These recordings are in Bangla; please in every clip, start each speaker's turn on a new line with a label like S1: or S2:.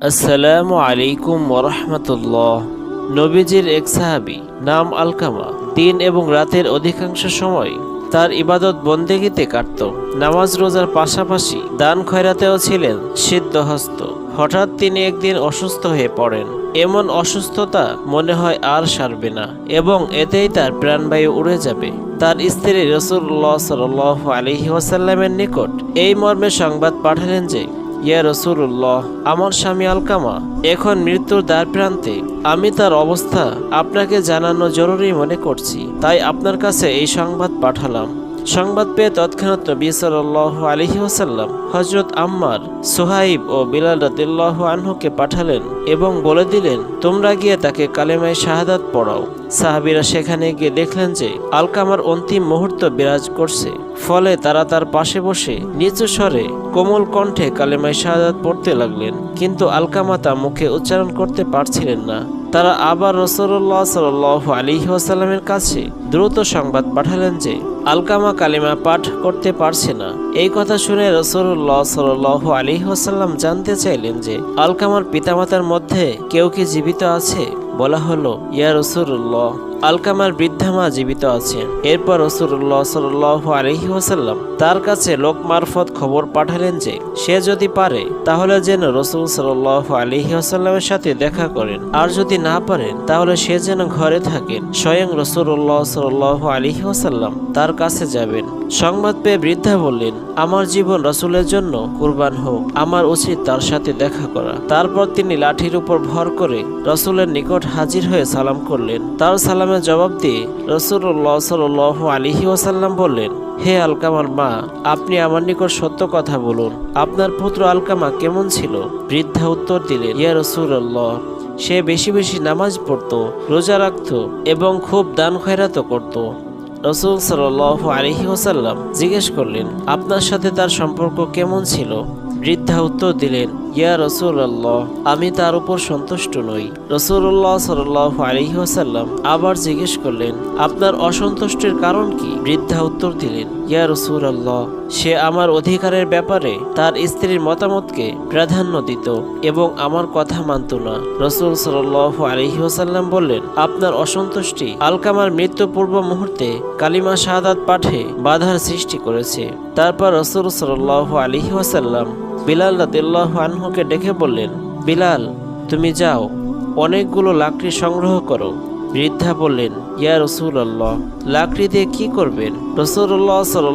S1: আসসালামু আলাইকুম ওরহমতুল্লাহ নবীজির এক সাহাবি নাম আলকামা দিন এবং রাতের অধিকাংশ সময় তার ইবাদত বন্দেগিতে কাটত। নামাজ রোজার পাশাপাশি দান খয়রাতেও ছিলেন সিদ্ধহস্ত। হঠাৎ তিনি একদিন অসুস্থ হয়ে পড়েন। এমন অসুস্থতা মনে হয় আর সারবে না এবং এতেই তার প্রাণবায়ু উড়ে যাবে। তার স্ত্রী রসুল্লাহ সাল আলহি ওয়াসাল্লামের নিকট এই মর্মে সংবাদ পাঠালেন যে ইয়া রসুল্লাহ আমার স্বামী আলকামা, এখন মৃত্যুর দ্বার প্রান্তে, আমি তার অবস্থা আপনাকে জানানো জরুরি মনে করছি। তাই আপনার কাছে এই সংবাদ পাঠালাম। সংবাদ পেয়ে তৎক্ষণাৎ নবী সাল্লাহ আলহি ওসাল্লাম হজরত আম্মার, সোহাইব ও বিলাল রাদিল্লাহ আনহুকে পাঠালেন এবং বলে দিলেন, তোমরা গিয়ে তাকে কালেমায় শাহাদাত পড়াও। সাহাবিরা সেখানে গিয়ে দেখলেন যে আলকামার অন্তিম মুহূর্ত বিরাজ করছে। ফলে তারা তার পাশে বসে নিচু স্বরে কোমল কণ্ঠে কালেমায় শাহাদাত পড়তে লাগলেন। কিন্তু আলকামা তা মুখে উচ্চারণ করতে পারছিলেন না। তারা আবার রসুল্লাহ সাল আলী ওয়াসাল্লামের কাছে দ্রুত সংবাদ পাঠালেন যে আলকামা কালিমা পাঠ করতে পারছে না। এই কথা শুনে রসুল্লাহ সাল আলী ওয়াসাল্লাম জানতে চাইলেন যে আলকামার পিতামাতার মধ্যে কেউ কি জীবিত আছে? বলা হলো ইয়া রসুল্লাহ আলকামার বৃদ্ধা মা জীবিত আছে। এরপর রসুল্লাহ সাল আলহি ওয়াসাল্লাম তার কাছে লোক মারফত খবর পাঠালেন যে, সে যদি পারে, তাহলে যেন রসুল সাল আলহি আসাল্লামের সাথে দেখা করেন। আর যদি না পারেন তাহলে সে যেন ঘরে থাকেন। স্বয়ং রসুল্লাহ সাল আলহি আসাল্লাম তার কাছে যাবেন। সংবাদ পেয়ে বৃদ্ধা বললেন, আমার জীবন রসুলের জন্য কুরবান হোক। আমার উচিত তার সাথে দেখা করা। তারপর তিনি লাঠির উপর ভর করে রসুলের নিকট হাজির হয়ে সালাম করলেন। তার সালামের জবাব দিয়ে রসুল্লাহ সাল আলিহি ওসাল্লাম বললেন, হে আলকামার মা, আপনি আমার নিকট সত্য কথা বলুন। আপনার পুত্র আলকামা কেমন ছিল? বৃদ্ধা উত্তর দিলেন, ইয়া রসুল্লাহ সে বেশি বেশি নামাজ পড়তো, রোজা রাখত এবং খুব দান খয়রাত করত। রসুল সাল আলহি ওসাল্লাম জিজ্ঞেস করলেন, আপনার সাথে তার সম্পর্ক কেমন ছিল? বৃদ্ধা উত্তর দিলেন, ইয়া রসুল আল্লাহ আমি তার উপর সন্তুষ্ট নই। রসুল্লাহ সাল আলহি ওসাল্লাম আবার জিজ্ঞেস করলেন, আপনার অসন্তুষ্টির কারণ কি? বৃদ্ধা উত্তর দিলেন, ইয়া রসুল আল্লাহ সে আমার অধিকারের ব্যাপারে তার স্ত্রীর মতামতকে প্রাধান্য দিত এবং আমার কথা মানত না। রসুল সাল আলহি ওসাল্লাম বললেন, আপনার অসন্তুষ্টি আলকামার মৃত্যু পূর্ব মুহূর্তে কালিমা শাহাদাত পাঠে বাধার সৃষ্টি করেছে। তারপর রসুল সাল আলহি ওসাল্লাম বিলাল রাদিল্লাহ আনহুকে ডেকে বললেন, বিলাল, তুমি যাও, অনেকগুলো লাকড়ি সংগ্রহ করো। বৃদ্ধা বললেন, ইয়া রসুল আল্লাহ লাকড়ি দিয়ে কি করবেন? রসুল্লাহ সাল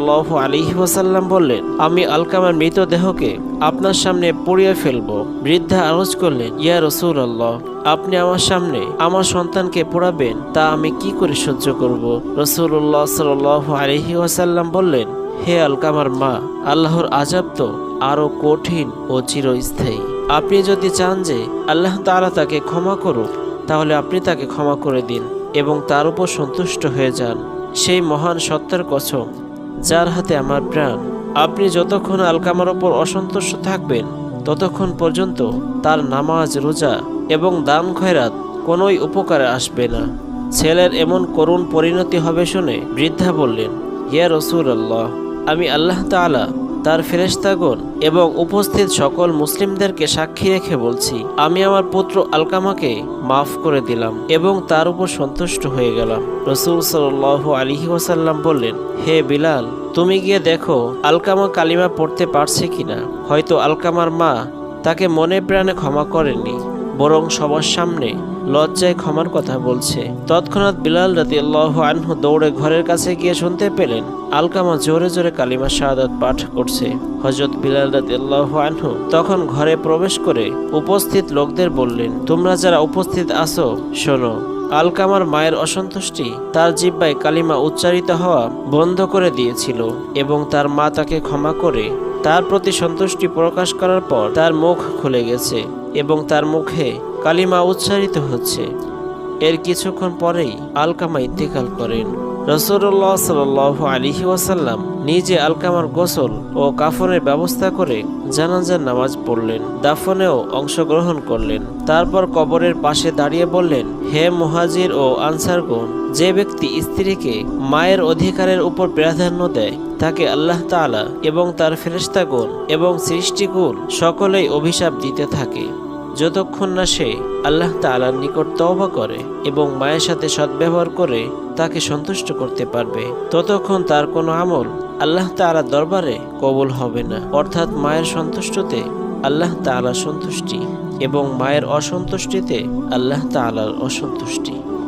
S1: আলী ওসাল্লাম বললেন, আমি আলকামার মৃতদেহকে আপনার সামনে পুড়িয়ে ফেলব। বৃদ্ধা আরজ করলেন, ইয়া রসুল আল্লাহ আপনি আমার সামনে আমার সন্তানকে পোড়াবেন, তা আমি কি করে সহ্য করব? রসুল্লাহ সাল আলহি ওয়াসাল্লাম বললেন হে আলকামার মা, আল্লাহর আজাব তো আরও কঠিন ও চিরস্থায়ী। আপনি যদি চান যে আল্লাহ তাআলা তাকে ক্ষমা করুক, তাহলে আপনি তাকে ক্ষমা করে দিন এবং তার উপর সন্তুষ্ট হয়ে যান। সেই মহান সত্তার কসম, যার হাতে আমার প্রাণ। আপনি যতক্ষণ আলকামার ওপর অসন্তুষ্ট থাকবেন, ততক্ষণ পর্যন্ত তার নামাজ, রোজা এবং দান খয়রাত কোনোই উপকারে আসবে না। ছেলের এমন করুণ পরিণতি হবে শুনে বৃদ্ধা বললেন ইয়া রসুল আল্লাহ আমি আল্লাহ তাআলা, তার ফেরেশতাগণ এবং উপস্থিত সকল মুসলিমদেরকে সাক্ষী রেখে বলছি, আমি আমার পুত্র আলকামাকে মাফ করে দিলাম এবং তার উপর সন্তুষ্ট হয়ে গেলাম। রসুল সাল আলিহি ওসাল্লাম বললেন, হে বিলাল, তুমি গিয়ে দেখো আলকামা কালিমা পড়তে পারছে কিনা। হয়তো আলকামার মা তাকে মনে প্রাণে ক্ষমা করেননি। বরং সবার সামনে লজ্জায় ক্ষমার কথা বলছে। তৎক্ষণাৎ বিলাল রাতি আল্লাহ আনহু দৌড়ে ঘরের কাছে গিয়ে শুনতে পেলেন, আলকামা জোরে জোরে কালিমা শাহাদাত পাঠ করছে। হজরত বিলাল রাতি আল্লাহ আনহু তখন ঘরে প্রবেশ করে উপস্থিত লোকদের বললেন, তোমরা যারা উপস্থিত আছো, শোনো, আলকামার মায়ের অসন্তুষ্টি তার জিব্বায় কালিমা উচ্চারিত হওয়া বন্ধ করে দিয়েছিল এবং তার মা তাকে ক্ষমা করে তার প্রতি সন্তুষ্টি প্রকাশ করার পর তার মুখ খুলে গেছে। এবং তার মুখে কালিমা উচ্চারিত হচ্ছে। এর কিছুক্ষণ পরেই আলকামা ইন্তেকাল করেন। রসুল্লাহ সাল আলিহি ওয়াসাল্লাম নিজে আলকামার গোসল ও কাফনের ব্যবস্থা করে জানাজার নামাজ পড়লেন, দাফনেও অংশগ্রহণ করলেন। তারপর কবরের পাশে দাঁড়িয়ে বললেন, হে মুহাজির ও আনসারগণ, যে ব্যক্তি স্ত্রীকে মায়ের অধিকারের উপর প্রাধান্য দেয়, তাকে আল্লাহ তাআলা এবং তার ফেরেশতাগণ এবং সৃষ্টিকুল সকলেই অভিশাপ দিতে থাকে। যতক্ষণ না সে আল্লাহ তালার নিকট তওবা করে এবং মায়ের সাথে সদ্ব্যবহার করে তাকে সন্তুষ্ট করতে পারবে, ততক্ষণ তার কোনো আমল আল্লাহ তালার দরবারে কবল হবে না। অর্থাৎ মায়ের সন্তুষ্টতে আল্লাহ তালা সন্তুষ্টি এবং মায়ের অসন্তুষ্টিতে আল্লাহ তালার অসন্তুষ্টি।